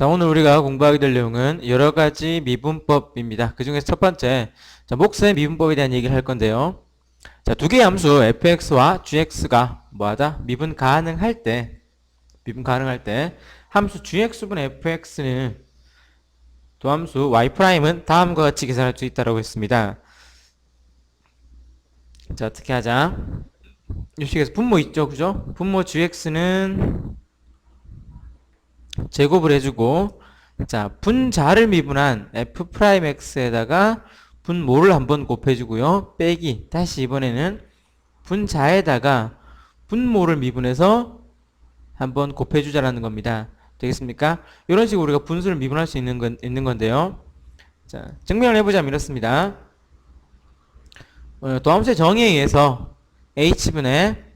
자, 오늘 우리가 공부하게 될 내용은 여러 가지 미분법입니다. 그 중에서 첫 번째, 자, 몫의 미분법에 대한 얘기를 할 건데요. 자, 두 개의 함수 fx와 gx가 뭐하다? 미분 가능할 때, 미분 가능할 때, 함수 gx분 fx는 도함수 y'은 다음과 같이 계산할 수 있다고 했습니다. 자, 어떻게 하자? 이 식에서 분모 있죠, 그죠? 분모 gx는 제곱을 해주고 자 분자를 미분한 f'x에다가 분모를 한번 곱해주고요. 빼기. 다시 이번에는 분자에다가 분모를 미분해서 한번 곱해주자라는 겁니다. 되겠습니까? 이런 식으로 우리가 분수를 미분할 수 있는, 건, 있는 건데요. 자 증명을 해보자면 이렇습니다. 어, 도함수의 정의에 의해서 h분의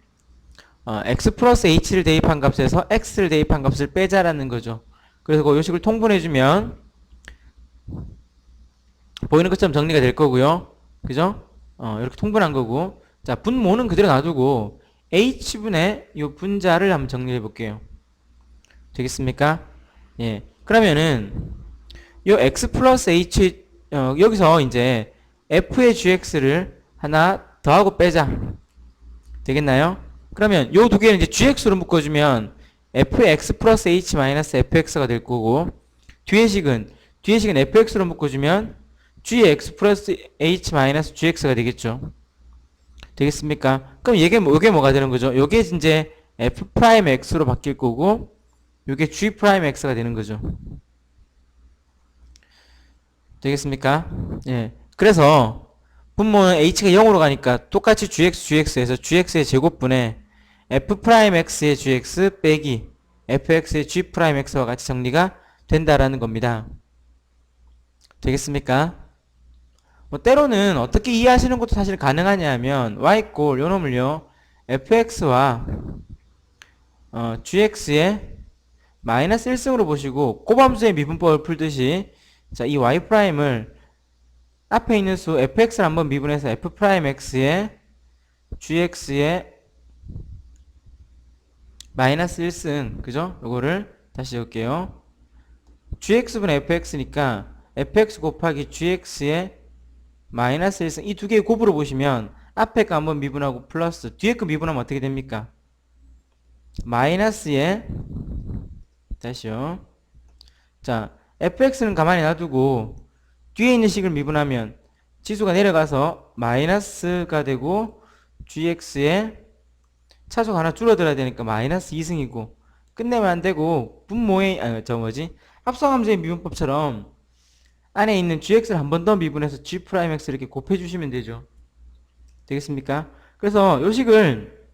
어, x 플러스 h를 대입한 값에서 x를 대입한 값을 빼자라는 거죠. 그래서 그 요식을 통분해주면 보이는 것처럼 정리가 될 거고요. 그죠? 어, 이렇게 통분한 거고 자 분모는 그대로 놔두고 h분의 이 분자를 한번 정리해 볼게요. 되겠습니까? 예. 그러면은 이 x 플러스 h 어, 여기서 이제 f의 gx를 하나 더하고 빼자. 되겠나요? 그러면 요 두 개를 이제 gx로 묶어주면 fx 플러스 h 마이너스 fx가 될 거고 뒤에 식은 뒤에 식은 fx로 묶어주면 gx 플러스 h 마이너스 gx가 되겠죠. 되겠습니까? 그럼 이게 뭐, 이게 뭐가 되는 거죠? 요게 이제 f 프라임 x로 바뀔 거고 요게 g 프라임 x가 되는 거죠. 되겠습니까? 예. 그래서 분모는 h가 0으로 가니까 똑같이 gx, gx에서 gx의 제곱분에 f'x의 gx 빼기 fx의 g'x와 같이 정리가 된다라는 겁니다. 되겠습니까? 뭐 때로는 어떻게 이해하시는 것도 사실 가능하냐면 y꼴 요 놈을요 fx와 어, gx의 마이너스 1승으로 보시고 꼬밤수의 미분법을 풀듯이 자, 이 y'을 앞에 있는 수 fx를 한번 미분해서 f'x의 gx의 마이너스 1승 그죠? 요거를 다시 해볼게요 gx분 fx니까 fx 곱하기 gx의 마이너스 1승 이 두 개의 곱으로 보시면 앞에 거 한번 미분하고 플러스 뒤에 거 미분하면 어떻게 됩니까? 마이너스에 다시요 자 fx는 가만히 놔두고 뒤에 있는 식을 미분하면 지수가 내려가서 마이너스가 되고 gx의 차수가 하나 줄어들어야 되니까 마이너스 2승이고 끝내면 안 되고 분모의 아저 뭐지 합성함수의 미분법처럼 안에 있는 gx를 한 번 더 미분해서 g'x 이렇게 곱해주시면 되죠 되겠습니까? 그래서 요 식을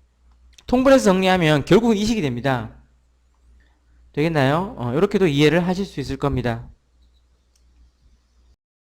통분해서 정리하면 결국은 이 식이 됩니다 되겠나요? 어, 이렇게도 이해를 하실 수 있을 겁니다